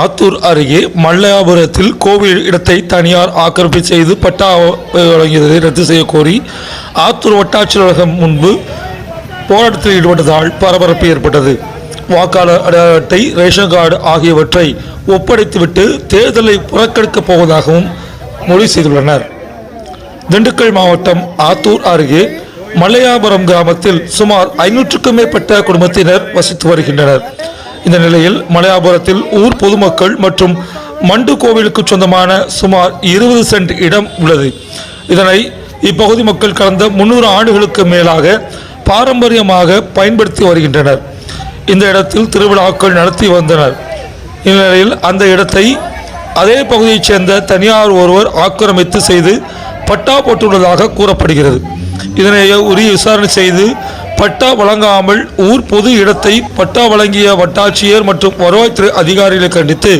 ஆத்தூர் அருகே மல்லையாபுரத்தில் கோவில் இடத்தை தனியார் ஆக்கிரமிப்பு செய்து பட்டா வழங்கியதை ரத்து செய்ய கோரி ஆத்தூர் வட்டாட்சியர் முன்பு போராட்டத்தில் ஈடுபட்டதால் பரபரப்பு ஏற்பட்டது. வாக்காளர் அடையாள அட்டை ரேஷன் கார்டு ஆகியவற்றை ஒப்படைத்துவிட்டு தேர்தலை புறக்கணிக்கப் போவதாகவும் முடிவு செய்துள்ளனர். திண்டுக்கல் மாவட்டம் ஆத்தூர் அருகே மல்லையாபுரம் கிராமத்தில் சுமார் ஐநூற்றுக்கும் மேற்பட்ட குடும்பத்தினர் வசித்து வருகின்றனர். இந்த நிலையில் மலையாபுரத்தில் ஊர் பொதுமக்கள் மற்றும் மண்டு கோவிலுக்கு சொந்தமான சுமார் இருபது சென்ட் இடம் உள்ளது. இதனை இப்பகுதி மக்கள் கடந்த முன்னூறு ஆண்டுகளுக்கு மேலாக பாரம்பரியமாக பயன்படுத்தி வருகின்றனர். இந்த இடத்தில் திருவிழாக்கள் நடத்தி வந்தனர். இந்நிலையில் அந்த இடத்தை அதே பகுதியைச் சேர்ந்த தனியார் ஒருவர் ஆக்கிரமித்து செய்து பட்டா போட்டுள்ளதாக கூறப்படுகிறது. இதனை உரிய விசாரணை செய்து பட்டா வழங்காமல் ஊர் பொது இடத்தை பட்டா வழங்கிய வட்டாட்சியர் மற்றும் வருவாய்த்துறை அதிகாரிகளை கண்டித்து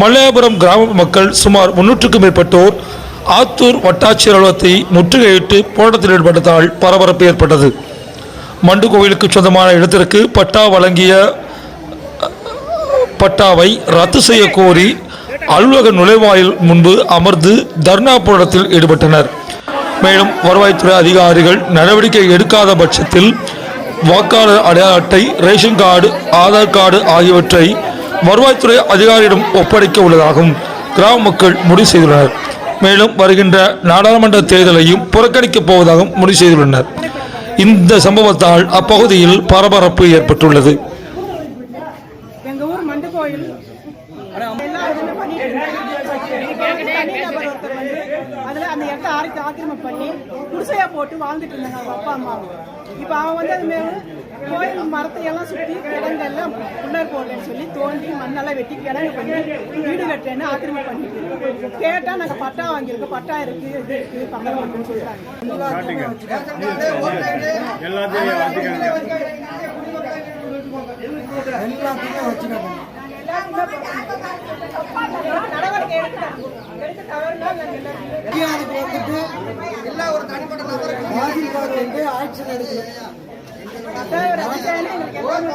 மல்லையாபுரம் கிராம மக்கள் சுமார் முன்னூற்றுக்கும் மேற்பட்டோர் ஆத்தூர் வட்டாட்சியர் அலுவலகத்தை முற்றுகையிட்டு போராட்டத்தில் ஈடுபட்டதால் பரபரப்பு ஏற்பட்டது. மண்டு கோவிலுக்கு சொந்தமான இடத்திற்கு பட்டா வழங்கிய பட்டாவை ரத்து செய்ய கோரி அலுவலக நுழைவாயில் முன்பு அமர்ந்து தர்ணா போராட்டத்தில் ஈடுபட்டனர். மேலும் வருவாய்த்துறை அதிகாரிகள் நடவடிக்கை எடுக்காத பட்சத்தில் வாக்காளர் அடையாள அட்டை ரேஷன் கார்டு ஆதார் கார்டு ஆகியவற்றை வருவாய்த்துறை அதிகாரியிடம் ஒப்படைக்க உள்ளதாகவும் கிராம மக்கள் முடிவு செய்துள்ளனர். மேலும் வருகின்ற நாடாளுமன்ற தேர்தலையும் புறக்கணிக்கப் போவதாகவும் முடிவு செய்துள்ளனர். இந்த சம்பவத்தால் அப்பகுதியில் பரபரப்பு ஏற்பட்டுள்ளது எங்க ஊர் மண்டு கோயில் எல்லாம் இதுல பண்ணிட்டு இருக்காங்க. தனிநபர் ஒருத்தர் வந்து அதுல அந்த இடத்த ஆக்கி ஆக்கிரமிப்பு பண்ணி குடிசையா போட்டு வாழ்ந்துட்டு இருந்தாங்க அவங்க அப்பா அம்மா இப்ப அவன் வந்து அது மேல கோயில் மரத்தை எல்லாம் சுத்தி கிடங்கல்ல புள்ளர் போடுறேன்னு சொல்லி தோண்டி மண்ணெல்லாம் வெட்டி கிடங்கு பண்ணி வீடு கட்டுறேன்னு ஆக்கிரமிப்பு பண்ணிட்டு கேட்டா நாங்க பட்டா வாங்கியிருக்கோம் பட்டா இருக்கு இது பக்கம் இருக்குன்னு சொல்றாங்க நடவடிக்கை அதுக்கு வந்துட்டு வந்து ஆக்ஷன் எடுக்கல அதான் ரத்து செய்யணும், எங்களுக்கு எல்லாமே